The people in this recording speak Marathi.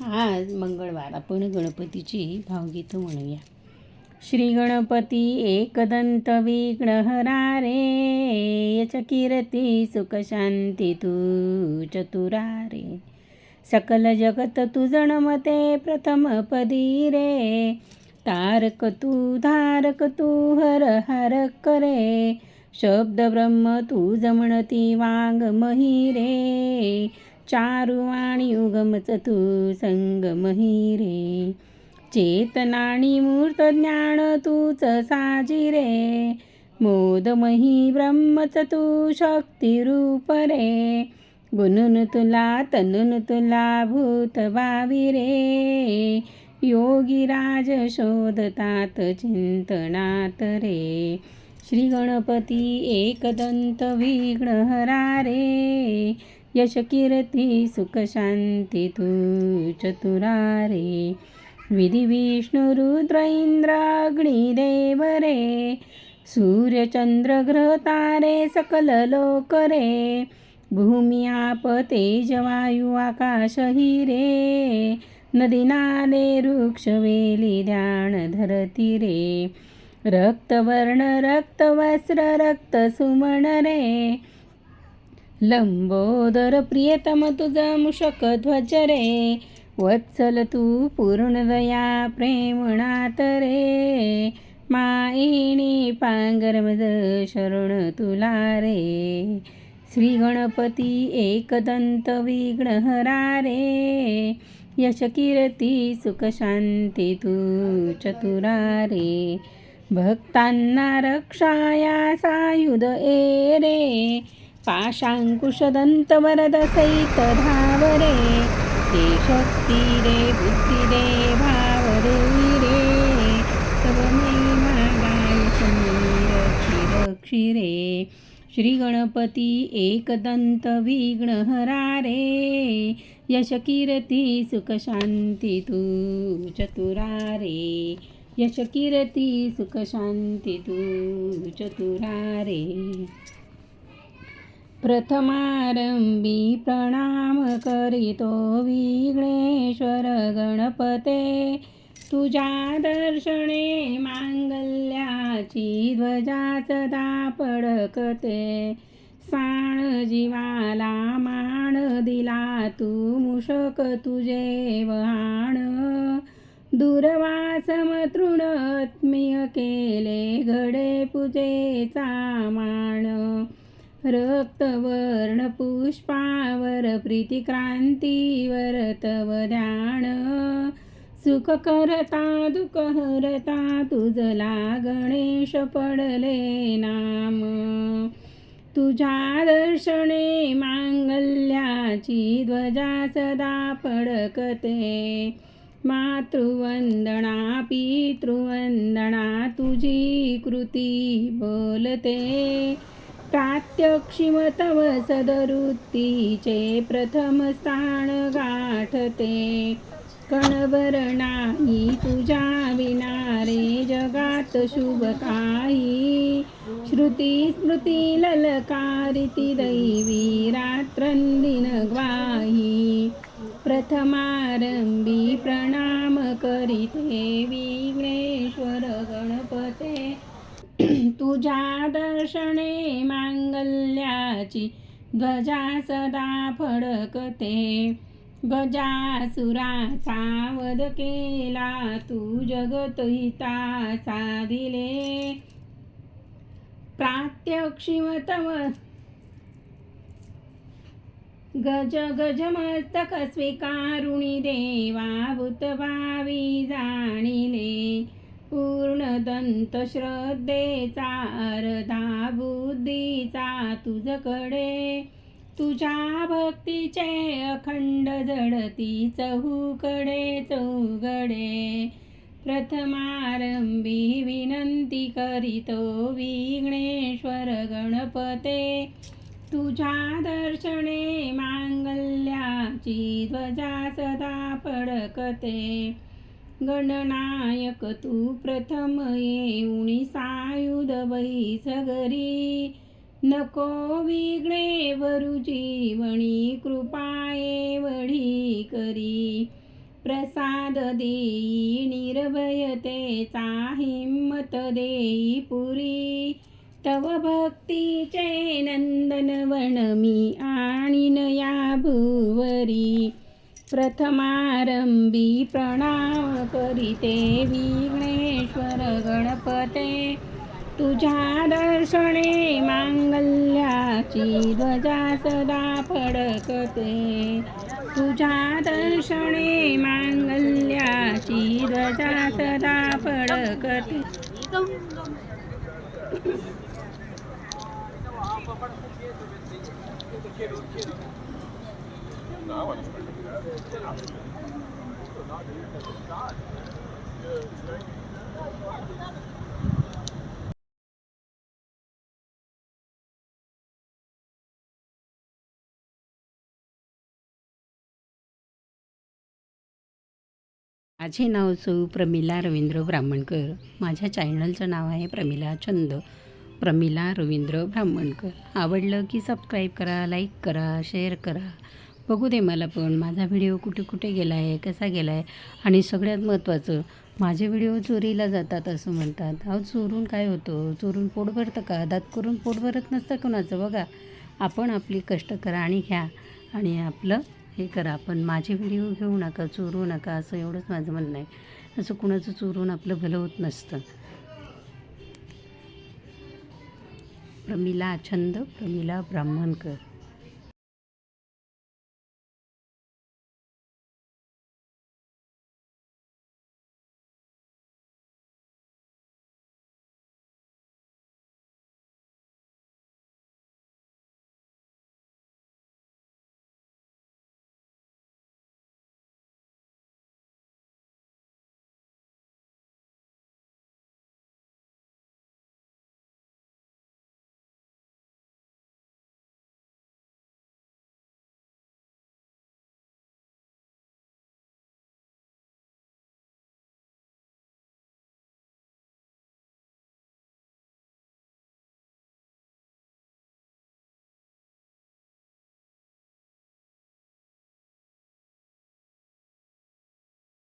आज मंगळवार. आपण गणपतीची भावगीतं म्हणूया. श्री गणपती एकदंत विघ्नहरा रे यच कीर्ती सुख शांती तू चतुरा रे सकल जगत तू जणमते प्रथम पदी रे तारक तू धारक तू हर हर करे. शब्द ब्रह्म तू जमणती वांग मही रे चारुवाणी उगम चतु संगम संगमही रे चेतनाणी मूर्त ज्ञान तूच साजी रे मोदमही ब्रह्मच तू शक्तिरूप रे. गुणून तुला तनुन तुला भूत भावी रे योगी राज शोधतात चिंतनात रे. श्री गणपती एकदंत विघ्नहरा रे यश कीर्ती सुख शांती तू चतुरारे। विधी रे सूर्य तारे सकल लोक रे भूमी आप तेज आकाश हिरे। नदी नाले वृक्ष वेली ध्यान धरती रे। रक्तवर्ण रक्त वस्त्र रक्त सुमन रे। लंबोदर प्रियतम तुझ मुषक ध्वज रे. वत्सल तू पूर्ण दया प्रेमणात रे. माईणी पांगरमज शरण तुला रे. श्री गणपती एकदंत विघ्नहरा रे. यश कीर्ती सुख शांती तू चतुरा रे. भक्तांना रक्षाया सायुध ए रे. पाशाङ्कुशदन्तवरदसैत धावरे ते शक्ति रे बुद्धि रे भावरे रे तव महिमा गाय रक्षी एकदंत विघ्नहरा रे यश कीर्ती सुखशान्ति तु तू यश तू प्रथमारंभी प्रणाम करीतो विघ्नेश्वर गणपते. तुझ्या दर्शने मांगल्याची ध्वजा सदा पडकते साण जीवाला मान दिला तू मुषक तुझे वहाण. दूरवासम तृणत्मीय केले घडे पूजेचा मान. रक्तवर्ण पुष्पावर प्रीतिक्रांतीवर तव ध्यान. सुख करता दुःख हरता तुझला गणेश पडले नाम. तुझ्या दर्शने मांगल्याची ध्वजा सदा पडकते मातृवंदना पितृवंदना तुझी कृती बोलते. प्रात्यक्षिम तव सदवृत्तीचे प्रथम स्थान गाठते. कणवर नाही तुझ्या विनारे जगात शुभ काही. श्रुती स्मृती ललकारिती दैवी रात्रंदिन ग्वाही. प्रथमारंभी प्रणाम करीते विघ्नेश्वर गणपते. तुझ्या दर्शने मांगल्याची ध्वजा सदा फडकते. गजासुराचा वध केला तू जगत हिता साधिले प्रात्यक्षिम गज गज गजमस्तक स्वीकारुणी देवा भूतभावी जाणिले. पूर्ण दंत श्रद्धेचा अर्धा बुद्धीचा तुझकडे. तुझ्या भक्तीचे अखंड जडती चहूकडे चौघडे प्रथमारंभी विनंती करीतो विघ्नेश्वर गणपते. तुझ्या दर्शने मांगल्याची ध्वजा सदा फडकते. गणनायक तू प्रथम येऊणी सायुध बैस सगरी नको विघ्ने वरु जीवणी कृपाये वढी करी. प्रसाद देई निर्भयतेचा हिम्मत देई पुरी. तव भक्तीचे नंदनवन मी प्रथमारंभी प्रणाम करीते विघ्नेश्वर गणपते. तुझ्या दर्शने मांगल्याची ध्वजा सदा फडकते. तुझ्या दर्शने मांगल्याची ध्वजा सदा फडकते. माझे नाव सौ प्रमिला रवींद्र ब्राह्मणकर. माझ्या चॅनलचं नाव आहे प्रमिला छंद प्रमिला रवींद्र ब्राह्मणकर. आवडलं की सबस्क्राईब करा लाईक करा शेअर करा. बघू दे मला पण. माझा व्हिडिओ कुठे कुठे गेला आहे कसा गेला आहे आणि सगळ्यात महत्त्वाचं माझे व्हिडिओ चोरीला जातात असं म्हणतात. अहो चोरून काय होतं? चोरून पोट भरतं का? दात करून पोट भरत नसतं कोणाचं बघा. आपण आपली कष्ट करा आणि घ्या. आणि आपलं हे करा. पण माझे व्हिडिओ घेऊ नका चोरू नका असं एवढंच माझं म्हणणं आहे. असं कुणाचं चोरून आपलं भलं होत नसतं. प्रमिला छंद प्रमिला ब्राह्मणकर.